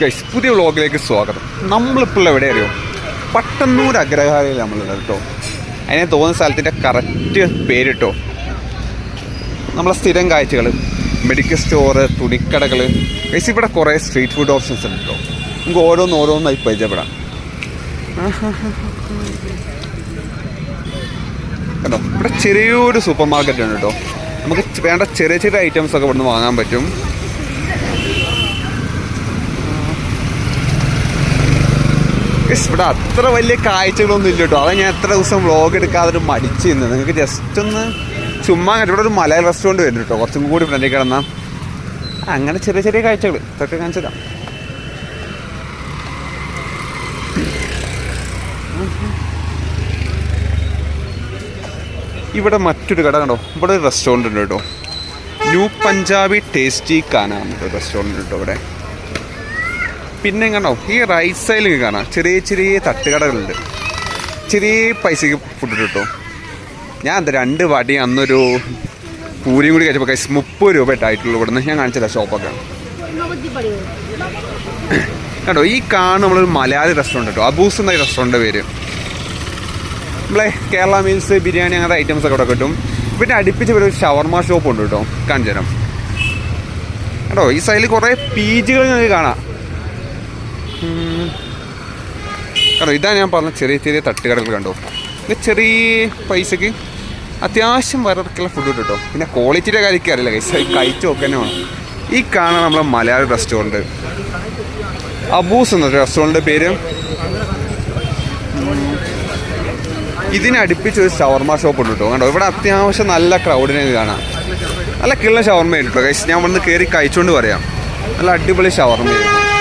Guys പുതിയ വ്ളോഗിലേക്ക് സ്വാഗതം. നമ്മളിപ്പോൾ എവിടെ അറിയോ? പട്ടന്നൂർ അഗ്രഹാരയിൽ നമ്മളുള്ളത് കേട്ടോ. അതിനെ തോന്നുന്ന സ്ഥലത്തിന്റെ കറക്റ്റ് പേരിട്ടോ. നമ്മളെ സ്ഥിരം കാഴ്ചകൾ മെഡിക്കൽ സ്റ്റോറ് തുണിക്കടകൾ ഗൈസ് ഇവിടെ കുറേ സ്ട്രീറ്റ് ഫുഡ് ഓപ്ഷൻസ് ഉണ്ട് കേട്ടോ. നമുക്ക് ഓരോന്ന് ഓരോന്നായി പരിചയപ്പെടാം. കേട്ടോ ഇവിടെ ചെറിയൊരു സൂപ്പർ മാർക്കറ്റ് ഉണ്ട് കേട്ടോ. നമുക്ക് വേണ്ട ചെറിയ ചെറിയ ഐറ്റംസ് ഒക്കെ ഇവിടുന്ന് വാങ്ങാൻ പറ്റും. ഇവിടെ അത്ര വലിയ കാഴ്ചകളൊന്നും ഇല്ല കേട്ടോ. അതാ ഞാൻ എത്ര ദിവസം വ്ളോഗ് എടുക്കാതെ ഒരു നിന്ന്. നിന്നത് നിങ്ങൾക്ക് ജസ്റ്റ് ഒന്ന് ചുമ്മാ ഇവിടെ ഒരു മലയാള റെസ്റ്റോറന്റ് വരുന്നു കേട്ടോ. കുറച്ചും കൂടി ഫ്രണ്ടിൽ കിടന്നാൽ അങ്ങനെ ചെറിയ ചെറിയ കാഴ്ചകൾ ഇതൊക്കെ കാണിച്ചതാ ഇവിടെ മറ്റൊരു കട കണ്ടോ? ഇവിടെ ഒരു റെസ്റ്റോറന്റ് ഉണ്ട് കേട്ടോ. ന്യൂ പഞ്ചാബി ടേസ്റ്റി കാനാണ് റെസ്റ്റോറന്റ് കേട്ടോ ഇവിടെ. പിന്നെ കണ്ടോ ഈ റൈറ്റ് സൈഡിൽ കാണാം. ചെറിയ ചെറിയ തട്ടുകടകളുണ്ട്. ചെറിയ പൈസക്ക് ഫുഡ് കിട്ടും. ഞാൻ എന്താ രണ്ട് വടി അന്നൊരു പൂരിയും കൂടി കഴിച്ചപ്പോൾ കഴിച്ച് മുപ്പത് രൂപ ഇട്ടായിട്ടുള്ളൂ ഇവിടുന്ന്. ഞാൻ കാണിച്ചതാ ഷോപ്പൊക്കെ കണ്ടോ ഈ കാണുന്ന നമ്മളൊരു മലയാളി റെസ്റ്റോറന്റ് കേട്ടോ. അബൂസ് എന്ന റെസ്റ്റോറന്റ് പേര്. നമ്മളെ കേരള മീൽസ് ബിരിയാണി അങ്ങനത്തെ ഐറ്റംസ് ഒക്കെ ഇവിടെ കിട്ടും. പിന്നെ അടുപ്പിച്ച് ഒരു ഷവർമ ഷോപ്പ് ഉണ്ട് കേട്ടോ. തരാം കേട്ടോ ഈ സൈഡിൽ കുറേ പീജുകൾ ഞങ്ങൾക്ക് കാണാം. കണ്ടോ ഇതാണ് ഞാൻ പറഞ്ഞ ചെറിയ ചെറിയ തട്ടുകടകൾ കണ്ടു? പിന്നെ ചെറിയ പൈസക്ക് അത്യാവശ്യം വരക്കുള്ള ഫുഡ് കിട്ടും. പിന്നെ ക്വാളിറ്റിയുടെ കാര്യമൊക്കെ അറിയില്ല കൈസ കഴിച്ചു നോക്കാൻ വേണം. ഈ കാണാൻ നമ്മളെ മലയാളി റെസ്റ്റോറന്റ് അബൂസ് എന്ന റെസ്റ്റോറന്റിന്റെ പേര്. ഇതിനടുപ്പിച്ച് ഒരു ഷവർമ ഷോപ്പ് ഉണ്ട് കേട്ടോ. കണ്ടോ ഇവിടെ അത്യാവശ്യം നല്ല ക്രൗഡിനെ കാണാം. നല്ല കിള്ള ഷവർമ ഉണ്ട് കേട്ടോ കൈസ് ഞാൻ ഇവിടുന്ന് കയറി കഴിച്ചുകൊണ്ട് പറയാം. നല്ല അടിപൊളി ഷവർമയായിരുന്നു.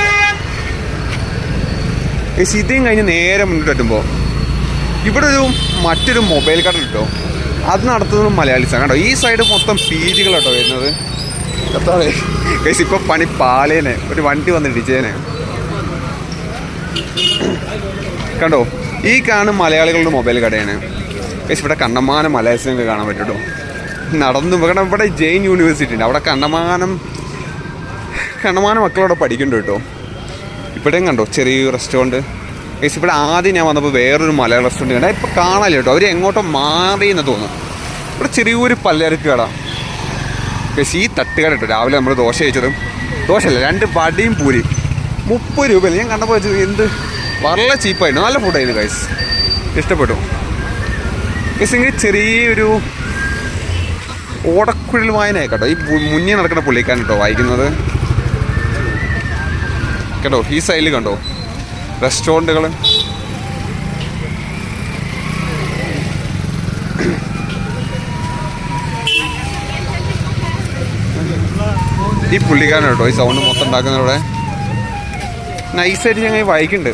ഈ സിറ്റിയും കഴിഞ്ഞ് നേരെ മുന്നോട്ട് എത്തുമ്പോൾ ഇവിടെ ഒരു മറ്റൊരു മൊബൈൽ കട കിട്ടോ അത് നടത്തുന്നത് മലയാളീസാണ് കേട്ടോ. ഈ സൈഡ് മൊത്തം പീജികൾ കേട്ടോ വരുന്നത്. കർത്താവേ കേസ് ഇപ്പൊ പണി പാലേനെ. ഒരു വണ്ടി വന്ന് ഇടിച്ചേനെ. കണ്ടോ? ഈ കാണും മലയാളികളുടെ മൊബൈൽ കടയാണ് കേസ് ഇവിടെ കണ്ടമാനം മലയാളീസിനൊക്കെ കാണാൻ പറ്റും കേട്ടോ. നടന്നു കാരണം ഇവിടെ ജെയിൻ യൂണിവേഴ്സിറ്റി ഉണ്ട്. അവിടെ കണ്ടമാനം കണ്ടമാനം മക്കളവിടെ പഠിക്കുന്നുണ്ട് കേട്ടോ. ഇവിടെയും കണ്ടോ ചെറിയൊരു റെസ്റ്റോറന്റ് ഗൈസ് ഇവിടെ ആദ്യം ഞാൻ വന്നപ്പോൾ വേറൊരു മലയാള റെസ്റ്റോറന്റ് കണ്ടാൽ ഇപ്പോൾ കാണാനില്ല കേട്ടോ. അവർ എങ്ങോട്ടോ മാറി എന്ന് തോന്നുന്നു. ഇവിടെ ചെറിയൊരു പലചരക്ക് കട ഗൈസ് ഈ തട്ടുകട കേട്ടോ. രാവിലെ നമ്മൾ ദോശ കഴിച്ചതും. ദോശയല്ല രണ്ട് വടിയും പൂരി. മുപ്പത് രൂപയല്ല? ഞാൻ കണ്ടപ്പോൾ വെച്ചത് എന്ത്? വളരെ ചീപ്പായിരുന്നു. നല്ല ഫുഡായിരുന്നു ഗൈസ് ഇഷ്ടപ്പെട്ടു. ഗൈസ് ഇങ്ങനെ ചെറിയൊരു ഓടക്കുഴൽ വായന കേട്ടോ. ഈ മുന്നേ നടക്കുന്ന പുള്ളിക്കാരൻ കേട്ടോ വായിക്കുന്നത്. കേട്ടോ ഈ സൈഡിൽ കണ്ടോ? റെസ്റ്റോറന്റുകൾ ഈ പുള്ളിക്കാരൻ കേട്ടോ ഈ സൗണ്ട് മൊത്തം ഉണ്ടാക്കുന്നവിടെ നൈസായിട്ട് ഞങ്ങൾ വായിക്കുന്നുണ്ട്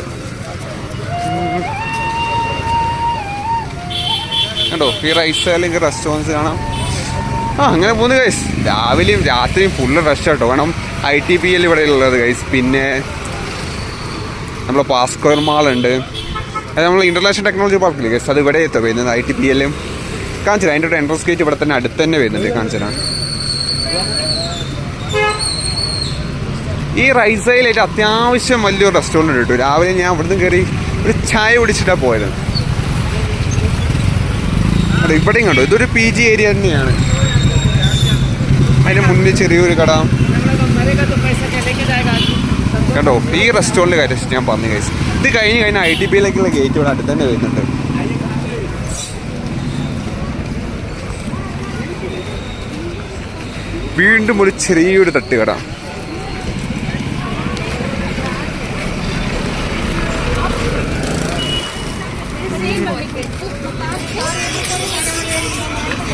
കണ്ടോ ഈ റൈസ് അല്ലെങ്കിൽ റെസ്റ്റോറൻസ് കാണാം. ആ അങ്ങനെ മൂന്ന് കൈസ് രാവിലെയും രാത്രിയും ഫുള്ള് റഷ് കേട്ടോ കാരണം ഐ ടി പി എൽ ഇവിടെ ഉള്ളത് കൈസ് പിന്നെ നമ്മളെ മാൾ മാളുണ്ട്. അത് നമ്മൾ ഇന്റർനാഷണൽ ടെക്നോളജി പാർക്കില്ലേ ഗസ് അത് ഇവിടെ എത്തുക വരുന്നത് ഐ ടി പി എല്ലും കാണിച്ചു അതിന്റെ ഒരു എൻട്രൻസ് ഗേറ്റ് ഇവിടെ തന്നെ അടുത്ത് തന്നെ വരുന്നുണ്ട്. കാണിച്ചു തരാം ഈ റൈസയിൽ സൈഡിലായിട്ട് അത്യാവശ്യം വലിയൊരു റെസ്റ്റോറന്റ് ഉണ്ട് കേട്ടോ. രാവിലെ ഞാൻ ഇവിടുന്ന് കയറി ഒരു ചായ കുടിച്ചിട്ടാണ് പോയത്. അതെ ഇവിടെയും കണ്ടു? ഇതൊരു പി ജി ഏരിയ തന്നെയാണ്. അതിന് മുന്നിൽ ചെറിയൊരു കട. കണ്ടോ ഈ റെസ്റ്റോറന്റ് കാര്യം ഞാൻ പറഞ്ഞു കഴിച്ചു ഇത് കഴിഞ്ഞ് കഴിഞ്ഞാൽ ഐ ടി പിയിലേക്കുള്ള ഗേറ്റ് ഇവിടെ അടുത്ത് തന്നെ വരുന്നുണ്ട്. വീണ്ടും ഒരു ചെറിയൊരു തട്ടുകട.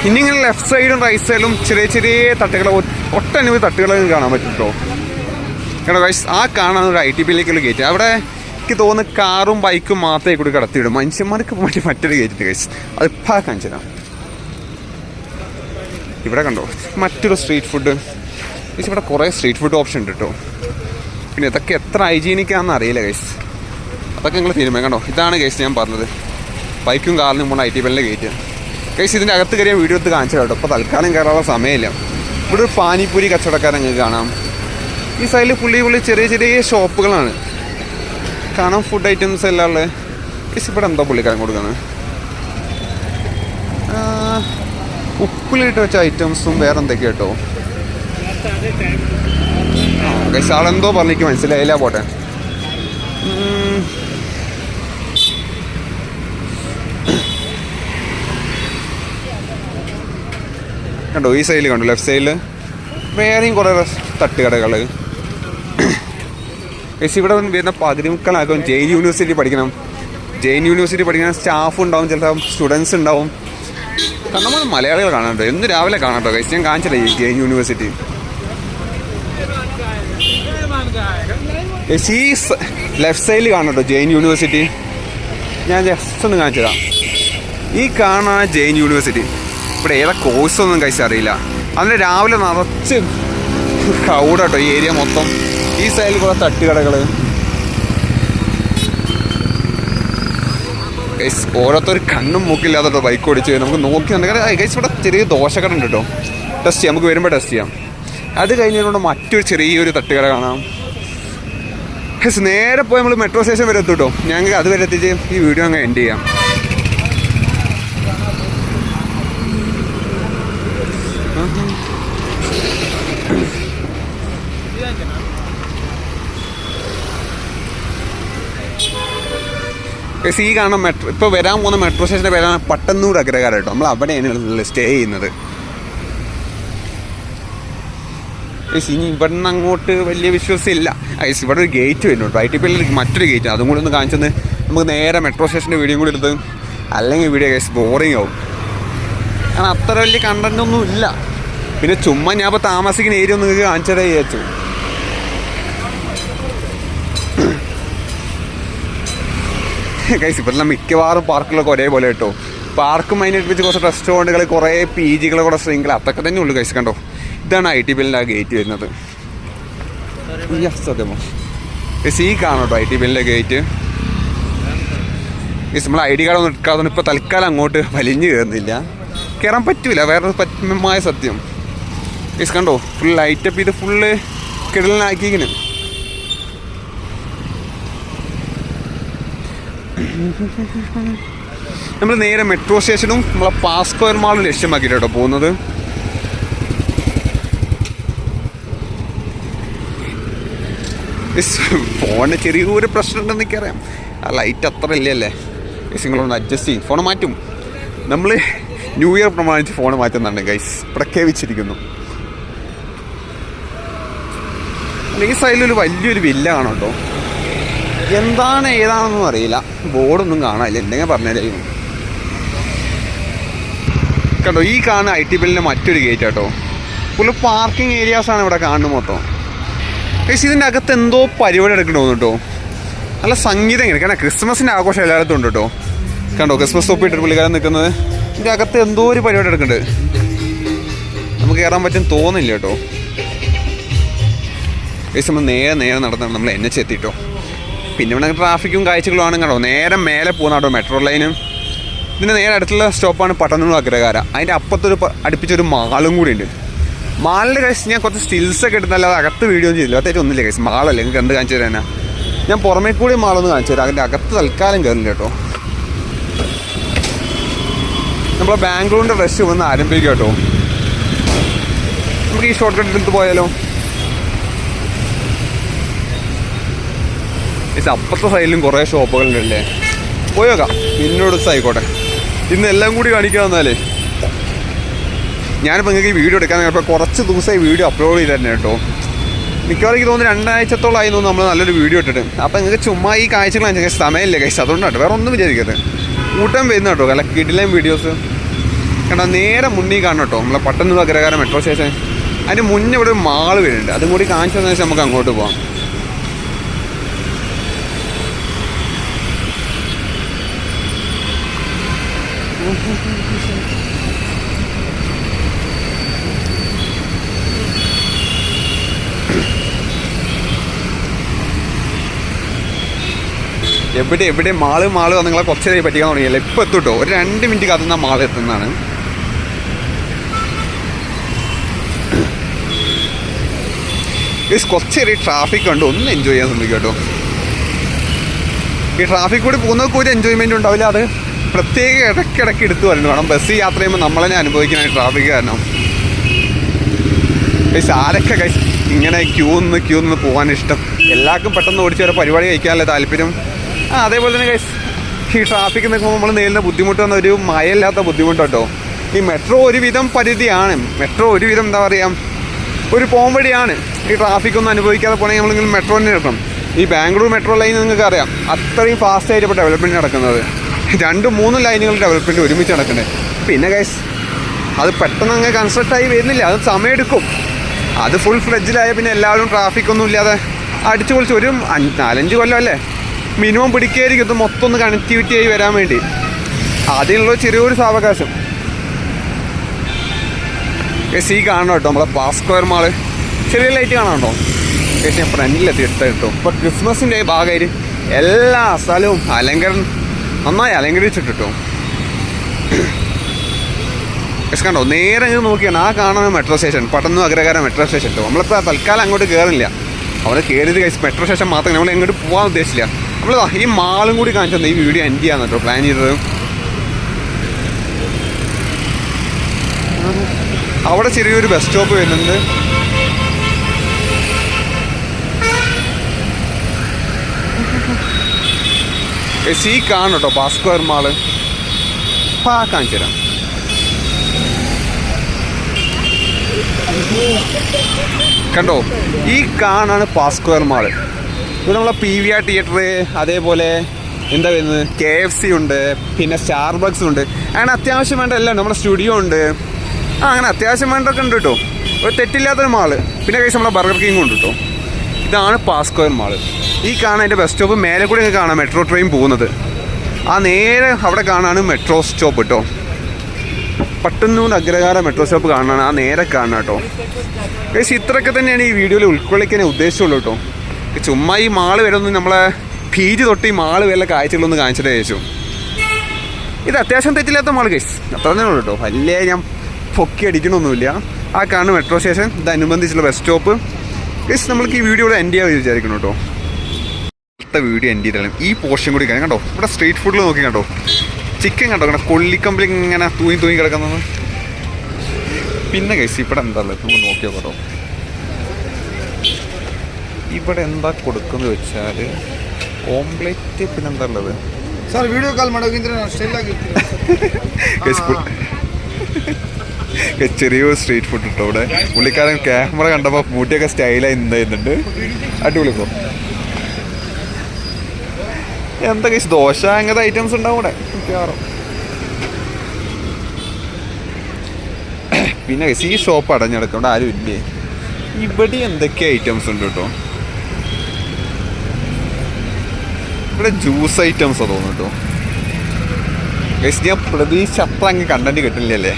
ഇനി ഇങ്ങനെ ലെഫ്റ്റ് സൈഡും റൈറ്റ് സൈഡും ചെറിയ ചെറിയ തട്ടുകൾ ഒട്ടനവധി തട്ടുകൾ കാണാൻ പറ്റും കേട്ടോ കേട്ടോ ഗൈസ് ആ കാണാൻ ഒരു ഐ ടി പിയിലേക്കുള്ള ഗേറ്റ് അവിടെ എനിക്ക് തോന്നുന്നു കാറും ബൈക്കും മാത്രമേ കൂടി കടത്തിവിടും മനുഷ്യന്മാർക്ക് വേണ്ടി മറ്റൊരു ഗേറ്റ് ഗൈസ് അത് ഇപ്പം കാണിച്ചു ഇവിടെ കണ്ടോ? മറ്റൊരു സ്ട്രീറ്റ് ഫുഡ് ഗൈസ് ഇവിടെ കുറേ സ്ട്രീറ്റ് ഫുഡ് ഓപ്ഷൻ ഉണ്ട് കേട്ടോ പിന്നെ ഇതൊക്കെ എത്ര ഹൈജീനിക് ആണെന്ന് അറിയില്ല ഗൈസ് അതൊക്കെ നിങ്ങൾ തീരുമാനം കണ്ടോ? ഇതാണ് ഗൈസ് ഞാൻ പറഞ്ഞത്. ബൈക്കും കാറിനും പോകുന്ന ഐ ടി ബെല്ലിന്റെ ഗേറ്റ് ഗൈസ് ഇതിന്റെ അകത്ത് കയറിയ വീഡിയോ എടുത്ത് കാണിച്ചു കേട്ടോ ഇപ്പോൾ തൽക്കാലം കയറാനുള്ള സമയമില്ല. ഇവിടെ ഒരു പാനിപ്പൂരി കച്ചവടക്കാരൻ നിങ്ങൾക്ക് കാണാം. ഈ സൈഡിൽ പുള്ളി പുള്ളി ചെറിയ ചെറിയ ഷോപ്പുകളാണ്. കാണാൻ ഫുഡ് ഐറ്റംസ് എല്ലാം ഉള്ളത് ഇഷ്ടപ്പെടാൻ ഇവിടെ എന്താ പുള്ളിക്കാരൻ കൊടുക്കുന്നത് ഉപ്പിലിട്ട് വെച്ച ഐറ്റംസും വേറെ എന്തൊക്കെയാ കേട്ടോ ആളെന്തോ പറഞ്ഞിക്ക് മനസ്സിലായില്ല പോട്ടെ. കണ്ടോ ഈ സൈഡിൽ കണ്ടോ ലെഫ്റ്റ് സൈഡിൽ വേറെയും കുറേ തട്ടുകടകൾ ഗൈസ് ഇവിടെ വരുന്ന പകുതി മുക്കളാക്കും ജെയിൻ യൂണിവേഴ്സിറ്റി പഠിക്കണം. ജെയിൻ യൂണിവേഴ്സിറ്റി പഠിക്കുന്ന സ്റ്റാഫ് ഉണ്ടാവും ചിലപ്പോൾ സ്റ്റുഡൻസ് ഉണ്ടാവും. കാരണം നമ്മൾ മലയാളികൾ കാണാട്ടോ എന്ന് രാവിലെ കാണാട്ടോ ഗൈസ് ഞാൻ കാണിച്ചില്ല ഈ ജെയിൻ യൂണിവേഴ്സിറ്റി ഈ ലെഫ്റ്റ് സൈഡിൽ കാണട്ടോ ജെയിൻ യൂണിവേഴ്സിറ്റി ഞാൻ ജസ്റ്റ് ഒന്ന് കാണിച്ചതാ ഈ കാണാൻ ജെയിൻ യൂണിവേഴ്സിറ്റി ഇവിടെ ഏതാ കോഴ്സ് ഒന്നും കഴിച്ച് അറിയില്ല. അതിന് രാവിലെ നിറച്ച് ക്രൗഡാട്ടോ ഈ ഏരിയ മൊത്തം. ഈ സൈഡിൽ കുറെ തട്ടുകടകൾ ഗൈസ് ഓരോരുത്തർ കണ്ണും മൂക്കില്ലാതെ ബൈക്ക് ഓടിച്ച് നമുക്ക് നോക്കി ഗൈസ് ഇവിടെ ചെറിയ ദോശക്കട ഉണ്ട് കേട്ടോ. ടെസ്റ്റ് ചെയ്യാം നമുക്ക് വരുമ്പോൾ ടെസ്റ്റ് ചെയ്യാം. അത് കഴിഞ്ഞതിനോട് മറ്റൊരു ചെറിയൊരു തട്ടുകട കാണാം. ഗൈസ് നേരെ പോയി നമ്മൾ മെട്രോ സ്റ്റേഷൻ വരെ എത്തും കേട്ടോ. ഞങ്ങൾക്ക് അത് വരെ എത്തിച്ച് ഈ വീഡിയോ അങ്ങ് എൻഡ് ചെയ്യാം. ഗൈസ് ഈ കാണുന്ന മെട്രോ ഇപ്പോൾ വരാൻ പോകുന്ന മെട്രോ സ്റ്റേഷന്റെ പേരാണ് പട്ടന്നൂർ അഗ്രഹാരം കേട്ടോ നമ്മൾ അവിടെയാണ് സ്റ്റേ ചെയ്യുന്നത്. ഗൈസ് ഇനി ഇവിടെ നിന്ന് അങ്ങോട്ട് വലിയ വിശ്വാസമില്ല ഗൈസ് ഇവിടെ ഒരു ഗേറ്റ് വരുന്നുണ്ട്. റൈറ്റ് ടി മറ്റൊരു ഗേറ്റ് അതും കൂടി ഒന്ന് കാണിച്ചെന്ന് നമുക്ക് നേരെ മെട്രോ സ്റ്റേഷന്റെ വീഡിയോ കൂടി എടുത്ത് അല്ലെങ്കിൽ വീഡിയോ ഗൈസ് ബോറിംഗ് ആവും. കാരണം അത്ര വലിയ കണ്ടന്റ് ഒന്നും ഇല്ല. പിന്നെ ചുമ്മാ ഞാൻ ഇപ്പോൾ താമസിക്കുന്ന ഏരിയ ഒന്ന് നിങ്ങൾക്ക് കാണിച്ചതേ വിചാരിച്ചു. ഗൈസ് ഇപ്പം മിക്കവാറും പാർക്കിലൊക്കെ ഒരേപോലെ കേട്ടോ. പാർക്കും അതിനടുപ്പിച്ച് കുറച്ച് റെസ്റ്റോറന്റുകൾ കുറേ പി ജികൾ കൂടെ സ്ട്രിങ്ങൾ അതൊക്കെ തന്നെ ഉള്ളൂ കൈസ് കണ്ടോ? ഇതാണ് ഐ ടി ബില്ലിന്റെ ആ ഗേറ്റ് വരുന്നത്. സത്യമോ? ഈ കാണോ ഐ ടി ബില്ലിന്റെ ഗേറ്റ് ഗൈസ് നമ്മൾ ഐ ഡി കാർഡ് ഒന്നും എടുക്കാതെ ഇപ്പോൾ തൽക്കാലം അങ്ങോട്ട് വലിഞ്ഞു കയറുന്നില്ല. കയറാൻ പറ്റില്ല വേറെ പറ്റുമായ സത്യം. ഗൈസ് കണ്ടോ? ഫുൾ ലൈറ്റപ്പ് ചെയ്ത് ഫുള്ള് കിടലിനാക്കിങ്ങനെ നമ്മൾ നേരെ മെട്രോ സ്റ്റേഷനും നമ്മളെ പാസ്കോയർ മാളും ലക്ഷ്യമാക്കിയിട്ട് കേട്ടോ പോകുന്നത്. ഫോണിന് ചെറിയൊരു പ്രശ്നം ഉണ്ടെന്ന് എനിക്കറിയാം. ആ ലൈറ്റ് അത്ര ഇല്ലല്ലേ നിങ്ങളൊന്ന് അഡ്ജസ്റ്റ് ചെയ്യും. ഫോൺ മാറ്റും. നമ്മൾ ന്യൂ ഇയർ പ്രമാണിച്ച് ഫോൺ മാറ്റുന്നുണ്ട് ഗൈസ് പ്രഖ്യാപിച്ചിരിക്കുന്നു. ഈ സൈഡിലൊരു വലിയൊരു വില്ല കാണും കേട്ടോ. എന്താണ് ഏതാണെന്നൊന്നും അറിയില്ല. ബോർഡൊന്നും കാണാനില്ല എന്തെങ്കിലും പറഞ്ഞാലും കണ്ടോ ഈ കാണുന്ന ഐ ടി ബില്ലിന്റെ മറ്റൊരു ഗേറ്റ് കേട്ടോ ഫുള്ള് പാർക്കിംഗ് ഏരിയാസാണ് ഇവിടെ കാണുന്നത് മൊത്തം. പക്ഷേ ഇതിന്റെ അകത്ത് എന്തോ പരിപാടി എടുക്കണമെന്ന് കേട്ടോ നല്ല സംഗീതം ഇങ്ങനെ. കാരണം ക്രിസ്മസിന്റെ ആഘോഷം എല്ലായിടത്തും ഉണ്ട് കേട്ടോ കണ്ടോ ക്രിസ്മസ് തൊപ്പി ഇട്ടിട്ട് പുള്ളിക്കാരൻ നിൽക്കുന്നത്. ഇതിന്റെ അകത്ത് എന്തോ ഒരു പരിപാടി എടുക്കുന്നുണ്ട് നമുക്ക് കയറാൻ പറ്റും തോന്നില്ല കേട്ടോ ഏകദേശം നമ്മൾ നേരെ നേരെ നടന്നാണ് നമ്മൾ എൻ എച്ച് എത്തിട്ടോ പിന്നെ ഇവിടെ ട്രാഫിക്കും കാഴ്ചകളും ആണ് കേട്ടോ നേരെ മേലെ പോകുന്ന കേട്ടോ മെട്രോ ലൈനും ഇതിന്റെ നേരെ അടുത്തുള്ള സ്റ്റോപ്പാണ് പട്ടണൂർ അഗ്രഹാര അതിന്റെ അപ്പത്തൊരു പ- അടുപ്പിച്ചൊരു മാളും കൂടി ഉണ്ട്. മാളിന്റെ കഴിച്ച് ഞാൻ കുറച്ച് സ്റ്റിൽസ് ഒക്കെ എടുത്തല്ലാതെ അകത്ത് വീഡിയോ ചെയ്തില്ല. അത്യാവശ്യം ഒന്നുമില്ല കഴിച്ച് മാളല്ലേ? നിങ്ങൾക്ക് എന്ത് കാണിച്ചു തരാനാ. ഞാൻ പുറമേ കൂടി മാളൊന്ന് കാണിച്ചു തരാം. അതിന്റെ അകത്ത് തൽക്കാലം കയറില്ല കേട്ടോ. നമ്മൾ ബാംഗ്ലൂരിന്റെ റഷ് വന്ന് ആരംഭിക്കും കേട്ടോ. നമുക്ക് ഈ ഷോർട്ട് കട്ട് എടുത്ത് പോയാലോ? ഇത് അപ്പുറത്തെ സൈഡിലും കുറേ ഷോപ്പുകളുണ്ടല്ലേ? പോയേക്കാം പിന്നോട് ആയിക്കോട്ടെ. ഇന്ന് എല്ലാം കൂടി കാണിക്കാൻ വന്നാലേ. ഞാനിപ്പോൾ നിങ്ങൾക്ക് ഈ വീഡിയോ എടുക്കാൻ ഇപ്പോൾ കുറച്ച് ദിവസമായി വീഡിയോ അപ്ലോഡ് ചെയ്തിരുന്നു കേട്ടോ. മിക്കവാറും എനിക്ക് തോന്നുന്നു രണ്ടാഴ്ചത്തോളമായി തോന്നുന്നു നമ്മൾ നല്ലൊരു വീഡിയോ ഇട്ടിട്ട്. അപ്പോൾ നിങ്ങൾക്ക് ചുമ്മാ ഈ കാഴ്ചകളാണ് അനുസരിച്ച് സമയമില്ല കഴിച്ച് അതുകൊണ്ടാണ് വേറെ ഒന്നും വിചാരിക്കരുത്. കൂട്ടം വരുന്ന കേട്ടോ. അല്ല കിടിലേം വീഡിയോസ് കണ്ടാ? നേരെ മുന്നിൽ കാണണം കേട്ടോ. നമ്മളെ പട്ടന്നൂർ അഗ്രഹാരം മെട്രോ സ്റ്റേഷൻ അതിന് മുന്നേ ഇവിടെ ഒരു മാൾ വരുന്നുണ്ട്. അതും കൂടി കാണിച്ചു തന്നെ നമുക്ക് അങ്ങോട്ട് പോകാം എവിടെ എവിടെ മാൾ മാൾ നിങ്ങളെ കുറച്ച് നേരം പറ്റിക്കാൻ തുടങ്ങിയല്ലേ? ഇപ്പം എത്തുട്ടോ? ഒരു രണ്ട് മിനിറ്റ് കാത്തുന്ന മാൾ എത്തുന്നതാണ്. കുറച്ചേറെ ട്രാഫിക് ഉണ്ട് ഒന്ന് എൻജോയ് ചെയ്യാൻ ശ്രമിക്കും കേട്ടോ. ഈ ട്രാഫിക് കൂടി പോകുന്നവർക്ക് ഒരു എൻജോയ്മെന്റ് ഉണ്ടാവില്ല അത്? പ്രത്യേക ഇടയ്ക്കിടയ്ക്ക് എടുത്തു വരണം വേണം ബസ് യാത്ര ചെയ്യുമ്പോൾ നമ്മളെ അനുഭവിക്കുന്ന ട്രാഫിക് കാരണം. ഗൈസ് ആരൊക്കെ ഗൈസ് ഇങ്ങനെ ക്യൂ നിന്ന് ക്യൂ നിന്ന് പോകാൻ ഇഷ്ടം? എല്ലാവർക്കും പെട്ടെന്ന് ഓടിച്ച് വരെ പരിപാടി കഴിക്കാനല്ലേ താല്പര്യം? ആ അതേപോലെ തന്നെ ഗൈസ് ഈ ട്രാഫിക് നിൽക്കുമ്പോൾ നമ്മൾ നേരിടുന്ന ബുദ്ധിമുട്ട് വന്ന ഒരു മയല്ലാത്ത ബുദ്ധിമുട്ടോ ഈ മെട്രോ ഒരുവിധം പരിധിയാണ്. മെട്രോ ഒരുവിധം എന്താ പറയുക ഒരു പോംവഴിയാണ് ഈ ട്രാഫിക് ഒന്നും അനുഭവിക്കാതെ പോകണമെങ്കിൽ നമ്മളിങ്ങനെ മെട്രോ തന്നെ എടുക്കണം. ഈ ബാംഗ്ലൂർ മെട്രോ ലൈൻ നിങ്ങൾക്ക് അറിയാം. അത്രയും ഫാസ്റ്റായിട്ട് ഇപ്പോൾ ഡെവലപ്മെന്റ് നടക്കുന്നത്. രണ്ടും മൂന്ന് ലൈനുകൾ ഡെവലപ്മെന്റ് ഒരുമിച്ച് നടക്കുന്നത് പിന്നെ ഗൈസ് അത് പെട്ടെന്ന് അങ്ങ് കൺസ്ട്രക്റ്റ് ആയി വരുന്നില്ല. അത് സമയമെടുക്കും. അത് ഫുൾ ഫ്ലെഡ്ജിലായ പിന്നെ എല്ലാവരും ട്രാഫിക് ഒന്നും ഇല്ലാതെ അടിച്ചു പൊളിച്ച് ഒരു നാലഞ്ച് കൊല്ലം അല്ലേ? മിനിമം പിടിക്കായിരിക്കും. ഇത് മൊത്തം ഒന്ന് കണക്ടിവിറ്റി ആയി വരാൻ വേണ്ടി. അതിനുള്ള ചെറിയൊരു സാവകാശം. ഈ കാണണം കേട്ടോ. നമ്മളെ പാസ്ക്വയർ മാൾ ചെറിയ ലൈറ്റ് കാണാം കേട്ടോ പക്ഷേ ഫ്രണ്ടിലെത്തി എടുത്ത കേട്ടോ. ഇപ്പോൾ ക്രിസ്മസിന്റെ ഭാഗമായിട്ട് എല്ലാ സ്ഥലവും അലങ്കരണം നന്നായി അലങ്കരിച്ചിട്ട് കേട്ടോ പക്ഷെ കണ്ടോ? നേരെ ഇങ്ങനെ നോക്കിയാണ് ആ കാണുന്ന മെട്രോ സ്റ്റേഷൻ പട്ടന്നു അഗ്രഹാര മെട്രോ സ്റ്റേഷൻ കേട്ടോ നമ്മളിപ്പോൾ തൽക്കാലം അങ്ങോട്ട് കയറില്ല അവിടെ കയറിയത് കഴിച്ച് മെട്രോ സ്റ്റേഷൻ മാത്രം നമ്മൾ എങ്ങോട്ട് പോകാൻ ഉദ്ദേശിച്ചില്ല. നമ്മൾ ഈ മാളും കൂടി കാണിച്ചു ഈ വീഡിയോ എൻഡ് ചെയ്യാന്ന് കേട്ടോ പ്ലാൻ ചെയ്തത്. അവിടെ ചെറിയൊരു ബസ് സ്റ്റോപ്പ് വരുന്നുണ്ട്. സി കാണും കേട്ടോ ഭാസ്കർ മാൾ. പാ കാണിച്ചു തരാം. കണ്ടോ? ഈ കാണാണ് പാസ്ക്വയർ മാൾ. ഇത് നമ്മളെ പി വി ആർ തിയേറ്റർ അതേപോലെ എന്താ വരുന്നത്? കെ എഫ് സി ഉണ്ട് പിന്നെ സ്റ്റാർബക്സ് ഉണ്ട്. അങ്ങനെ അത്യാവശ്യം വേണ്ട എല്ലാം നമ്മുടെ സ്റ്റുഡിയോ ഉണ്ട്. ആ അങ്ങനെ അത്യാവശ്യം വേണ്ടതൊക്കെ ഉണ്ട് കേട്ടോ ഒരു തെറ്റില്ലാത്തൊരു മാൾ. പിന്നെ കഴിച്ച് നമ്മളെ ബർഗർ കിങ് ഉണ്ട് കേട്ടോ ഇതാണ് പാസ്കോയർ മാൾ ഈ കാണാൻ എന്റെ ബസ് സ്റ്റോപ്പ് മേലെ കൂടെ കാണാം മെട്രോ ട്രെയിൻ പോകുന്നത്. ആ നേരെ അവിടെ കാണാണ് മെട്രോ സ്റ്റോപ്പ് കേട്ടോ പട്ടന്നൂർ അഗ്രഹാര മെട്രോ സ്റ്റോപ്പ് കാണാനാണ് ആ നേരെ കാണണം കേട്ടോ ഗൈസ് ഇത്രയൊക്കെ തന്നെയാണ് ഈ വീഡിയോയിൽ ഉൾക്കൊള്ളിക്കാൻ ഉദ്ദേശിച്ചുള്ളൂ കേട്ടോ ചുമ്മാ ഈ മാൾ വരെ ഒന്ന് നമ്മളെ ഭീതി തൊട്ട് ഈ മാൾ വരെ കാഴ്ചകളൊന്ന് കാണിച്ചിട്ട് ചോദിച്ചു. ഇത് അത്യാവശ്യം തെറ്റില്ലാത്ത മാൾ കേസ് അത്ര തന്നെ ഉള്ളൂ കേട്ടോ വലിയ ഞാൻ പൊക്കി അടിക്കണമൊന്നുമില്ല ആ കാണുന്ന മെട്രോ സ്റ്റേഷൻ ഇതനുബന്ധിച്ചുള്ള ബസ് സ്റ്റോപ്പ് ഗൈസ് നമ്മൾക്ക് ഈ വീഡിയോ ഇവിടെ എൻഡ് ചെയ്യാൻ വിചാരിക്കണം കേട്ടോ അടുത്ത വീഡിയോ എൻഡ് ചെയ്താലും ഈ പോർഷൻ കൂടി കാണാം കണ്ടോ ഇവിടെ സ്ട്രീറ്റ് ഫുഡിൽ നോക്കി കണ്ടോ ചിക്കൻ കണ്ടോ കണ്ടോ കൊള്ളിക്കമ്പിൽ ഇങ്ങനെ തൂങ്ങി തൂങ്ങി കിടക്കുന്നത് പിന്നെ കഴിച്ച് ഇവിടെ എന്താ ഉള്ളത് നമുക്ക് നോക്കിയോ കേട്ടോ ഇവിടെ എന്താ കൊടുക്കുന്നത് വെച്ചാൽ ഓംപ്ലേറ്റ് പിന്നെ എന്താ ഉള്ളത് ಸರ್ ವಿಡಿಯೋ ಕಾಲ್ ಮಾಡೋಗಿದ್ರೆ ನಾವು ಸ್ಟೈಲ್ ಆಗಿರ್ತೀವಿ Guys, full- ചെറിയൊരു സ്ട്രീറ്റ് ഫുഡ് കിട്ടും ഇവിടെ പുള്ളിക്കാരൻ ക്യാമറ കണ്ടപ്പോൾ മൂട്ടിയൊക്കെ സ്റ്റൈലായി എന്തായിരുന്നുണ്ട് അടിപൊളി പോ എന്തൊക്കെ ദോശ അങ്ങനത്തെ ഐറ്റംസ് ഉണ്ടാവും ഇവിടെ പിന്നെ ഈ ഷോപ്പ് അടഞ്ഞെടുക്കണ്ട ആരും ഇല്ലേ? ഇവിടെ എന്തൊക്കെ ഐറ്റംസ് ഉണ്ട് കേട്ടോ? ഇവിടെ ജ്യൂസ് ഐറ്റംസ് തോന്നുന്നു കേട്ടോ. ഞാൻ പ്രതീക്ഷ അത്ര അങ്ങ് കണ്ടന്റ് കിട്ടില്ലല്ലേ